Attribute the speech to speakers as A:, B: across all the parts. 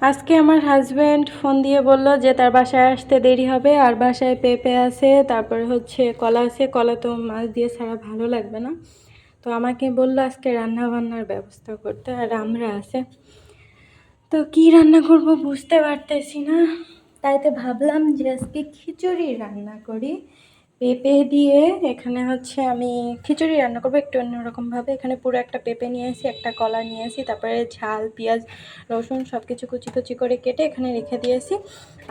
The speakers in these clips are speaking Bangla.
A: আজকে আমার হাজব্যান্ড ফোন দিয়ে বলল যে তার বাসায় আসতে দেরি হবে, আর বাসায় পেঁপে আছে, তারপরে হচ্ছে কলা আছে, কলা তো মাছ দিয়ে ছাড়া ভালো লাগবে না। তো আমাকে বলল আজকে রান্না বান্নার ব্যবস্থা করতে, আর আমরা আছে। তো কি রান্না করব বুঝতে পারতেছি না তাইতে ভাবলাম যে আজকে খিচুড়ি রান্না করি। পেঁপে দিয়ে এখানে হচ্ছে আমি খিচুড়ি রান্না করব। একটু অন্যরকমভাবে এখানে পুরো একটা পেঁপে নিয়ে আসি, একটা কলা নিয়ে আসি, তারপরে ঝাল, পেঁয়াজ, রসুন সব কিছু কুচি কুচি করে কেটে এখানে রেখে দিয়েছি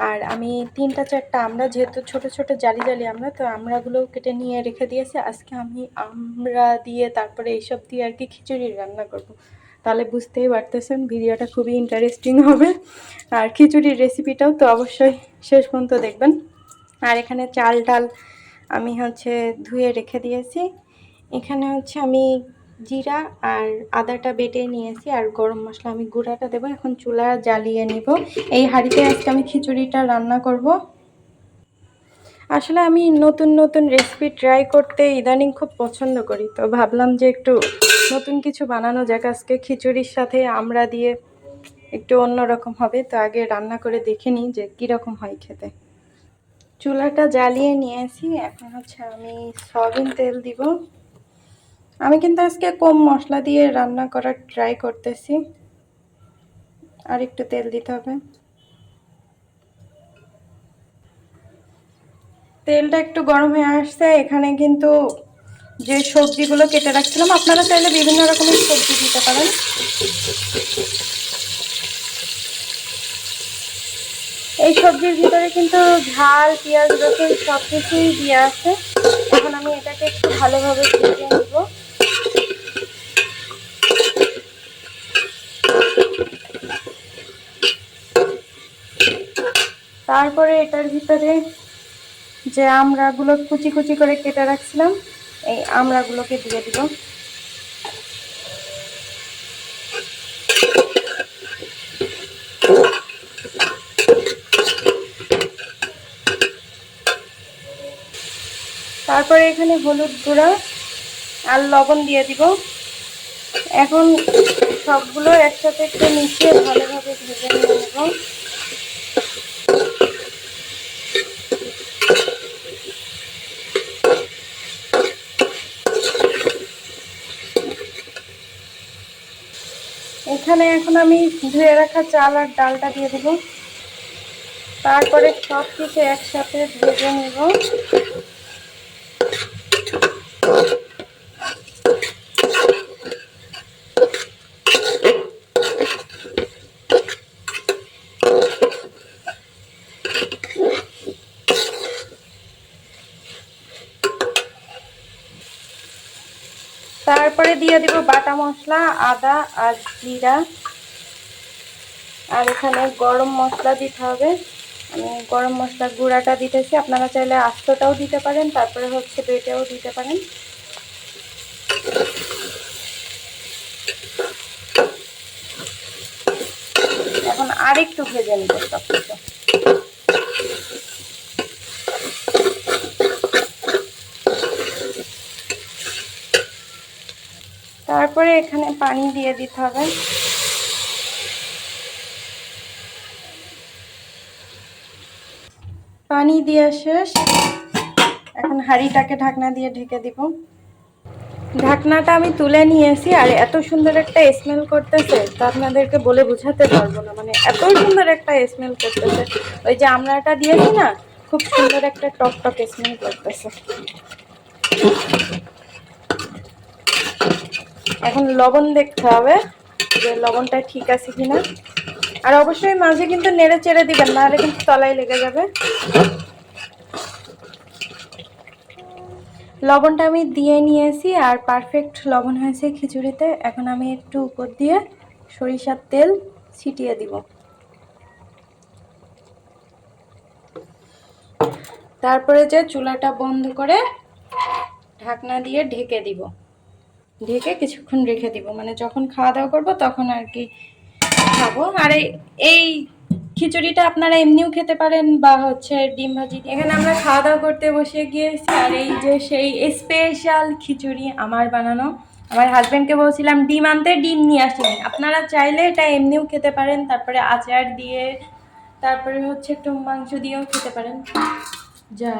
A: আর আমি তিনটা চারটা আমরা যেহেতু ছোট ছোট, জালি জালি আমরা, তো আমরাগুলোও কেটে নিয়ে রেখে দিয়েছি আজকে আমি আমরা দিয়ে তারপরে এইসব দিয়ে আর কি খিচুড়ি রান্না করব। তাহলে বুঝতেই পারতেছেন, ভিডিওটা খুবই ইন্টারেস্টিং হবে। আর খিচুড়ির রেসিপিটাও তো অবশ্যই শেষ পর্যন্ত দেখবেন। আর এখানে চাল ডাল আমি হচ্ছে ধুয়ে রেখে দিয়েছি। এখানে হচ্ছে আমি জিরা আর আদাটা বেটে নিয়েছি আর গরম মশলা আমি গুঁড়াটা দেবো। এখন চুলা জ্বালিয়ে নিব। এই হাঁড়িতে আজকে আমি খিচুড়িটা রান্না করব। আসলে আমি নতুন নতুন রেসিপি ট্রাই করতে ইদানিং খুব পছন্দ করি, তো ভাবলাম যে একটু নতুন কিছু বানানো যাক। আজকে খিচুড়ির সাথে আমরা দিয়ে একটু অন্যরকম হবে, তো আগে রান্না করে দেখে নিই যে কীরকম হয় খেতে। চুলাটা জ্বালিয়ে নিয়েছি। এখন হচ্ছে আমি সয়াবিন তেল দিব। আমি কিন্তু আজকে কম মশলা দিয়ে রান্না করার ট্রাই করতেছি। আর একটু তেল দিতে হবে। তেলটা একটু গরম হয়ে আসছে। এখানে কিন্তু যে সবজিগুলো কেটে রাখছিলাম, আপনারা চাইলে বিভিন্ন রকমের সবজি দিতে পারেন। এই সবজির ভিতরে কিন্তু ঝাল, পেঁয়াজ, রসুন সব কিছুই দিয়ে আছে। এখন আমি এটাকে একটু ভালোভাবে ভেজে নেব। তারপরে এটার ভিতরে যে আমড়াগুলো কুচি কুচি করে কেটে রাখছিলাম, এই আমড়াগুলোকে দিয়ে দিব। তারপরে এখানে হলুদ গুঁড়া আর লবণ দিয়ে দিব। এখন সবগুলো একসাথে একটু মিশিয়ে ভালোভাবে ভেজে নিয়ে নেব। এখানে এখন আমি ধুয়ে রাখা চাল আর ডালটা দিয়ে দেব। তারপরে সব কিছু একসাথে ভেজে নেব। তারপরে দিয়ে দিব বাটা মশলা, আদা আর জিরা। আর এখানে গরম মশলা দিতে হবে। আমি গরম মশলা গুঁড়াটা দিতেছি। আপনারা চাইলে আস্তটাও দিতে পারেন, তারপরে হচ্ছে বেটেও দিতে পারেন। এখন আরেকটু ভেজে নিব সব কিছু তারপরে এখানে পানি দিয়ে দিতে হবে। পানি দেওয়া শেষ। এখন হাঁড়িটাকে ঢাকনা দিয়ে ঢেকে দিব। ঢাকনাটা আমি তুলে নিয়েছি আর এত সুন্দর একটা স্মেল করতেছে, তা আপনাদেরকে বলে বোঝাতে পারব না। মানে এত সুন্দর একটা স্মেল করতেছে। ওই যে আমরাটা দিয়েছি না, খুব সুন্দর একটা টক টক স্মেল করতেছে। এখন লবণ দেখতে হবে যে লবণটা ঠিক আছে কিনা। আর অবশ্যই মাঝে কিন্তু নেড়ে চেড়ে দিবেন, নাহলে কিন্তু তলায় লেগে যাবে। লবণটা আমি দিয়ে নিয়েছি আর পারফেক্ট লবণ হয়েছে খিচুড়িতে। এখন আমি একটু উপর দিয়ে সরিষার তেল ছিটিয়ে দিব। তারপরে যে চুলাটা বন্ধ করে ঢাকনা দিয়ে ঢেকে দিব। ঢেকে কিছুক্ষণ রেখে দিব। মানে যখন খাওয়া দাওয়া করব তখন আর কি খাব। আর এই- খিচুড়িটা আপনারা এমনিও খেতে পারেন বা হচ্ছে ডিম ভাজি এখানে আমরা খাওয়া দাওয়া করতে বসে গিয়েছি। আর এই যে সেই স্পেশাল খিচুড়ি আমার বানানো। আমার হাজব্যান্ডকে বলছিলাম, ডিম আনতে ডিম নিয়ে আসেনি আপনারা চাইলে এটা এমনিও খেতে পারেন। তারপরে আচার দিয়ে, তারপরে হচ্ছে একটু মাংস দিয়েও খেতে পারেন। যা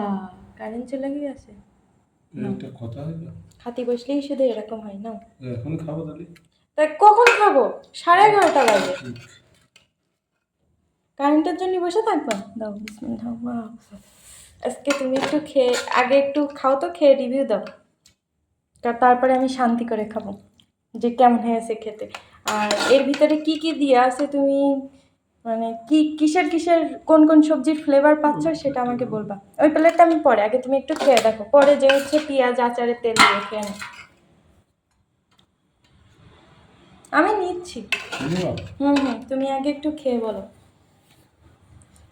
A: কারেন্ট চলে গিয়েছে।
B: একটা কথা হইল
A: খাতি বসলেই শুধু এরকম হয় না।
B: এখন খাব তাহলে?
A: তা কখন খাব? সাড়ে এগারোটা বাজে। কারেন্টের জন্য বসে থাকবা? দাও বিসমিল্লাহ আজকে তুমি একটু খেয়ে আগে একটু খাও তো খেয়ে রিভিউ দাও। তারপরে আমি শান্তি করে খাব যে কেমন হয়েছে খেতে। আর এর ভিতরে কি কি দিয়ে আছে তুমি মানে কি কিসের কিসের কোন কোন সবজির ফ্লেভার পাচ্ছ সেটা আমাকে বলবা। ওই প্লেটটা আমি পরে আগে তুমি একটু খেয়ে দেখো। পরে যে হচ্ছে পেঁয়াজ আচারের তেল দিয়ে খেয়ে আমি নিচ্ছি। হুম হুম তুমি আগে একটু খেয়ে বলো।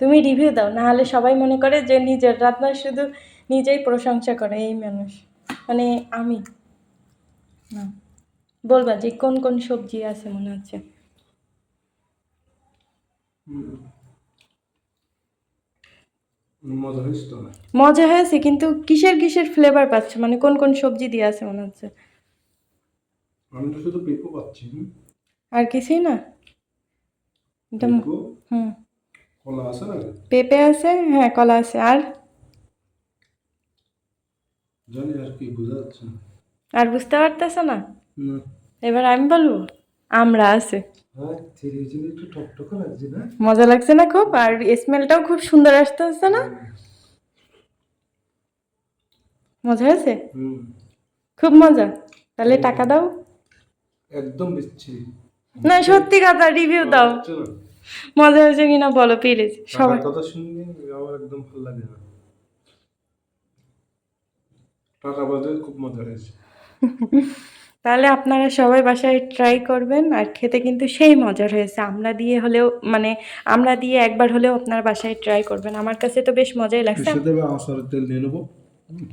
A: তুমি রিভিউ দাও না হলে সবাই মনে করে যে নিজের রান্না শুধু নিজেই প্রশংসা করে এই মানুষ। মানে আমি। না। বলবা যে কোন কোন সবজি আছে মনে হচ্ছে?
B: হুম। মজা হয়েছে
A: কিন্তু কিসের কিসের ফ্লেভার পাচ্ছ? মানে কোন কোন সবজি দিয়ে আছে মনে হচ্ছে?
B: আমি তো শুধু পেঁপো পাচ্ছি
A: আর কিছুই না? এটা হুম।
B: কলা আছে না?
A: পেঁপে আছে হ্যাঁ কলা আছে। আর?
B: জানি আর কি বোঝা যাচ্ছে
A: আর বুঝতে পারতেছ না। এবার আমি বলব? আমরা আছে।
B: হ্যাঁ
A: মজা লাগছে না খুব? আর স্মেলটাও খুব সুন্দর আসতে হচ্ছে না? মজা হয়েছে
B: হুম।
A: খুব মজা। তাহলে টাকা দাও।
B: একদম
A: না সত্যি কথা রিভিউ দাও। মজা হয়েছে কিনা বলো প্লিজ সবাই।
B: কথা শুনলে আমার একদম ভালো লাগে না। টাকা খুব মজা হয়েছে।
A: তাহলে আপনারা সবাই বাসায় ট্রাই করবেন আর খেতে কিন্তু সেই মজার হয়েছে। আমরা দিয়ে হলেও মানে আমরা দিয়ে একবার হলেও আপনার বাসায় ট্রাই করবেন। আমার কাছে তো বেশ মজাই লাগছে।
B: সাথে আসার তেল নিয়ে নেব।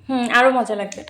A: হুম আরও মজা লাগবে।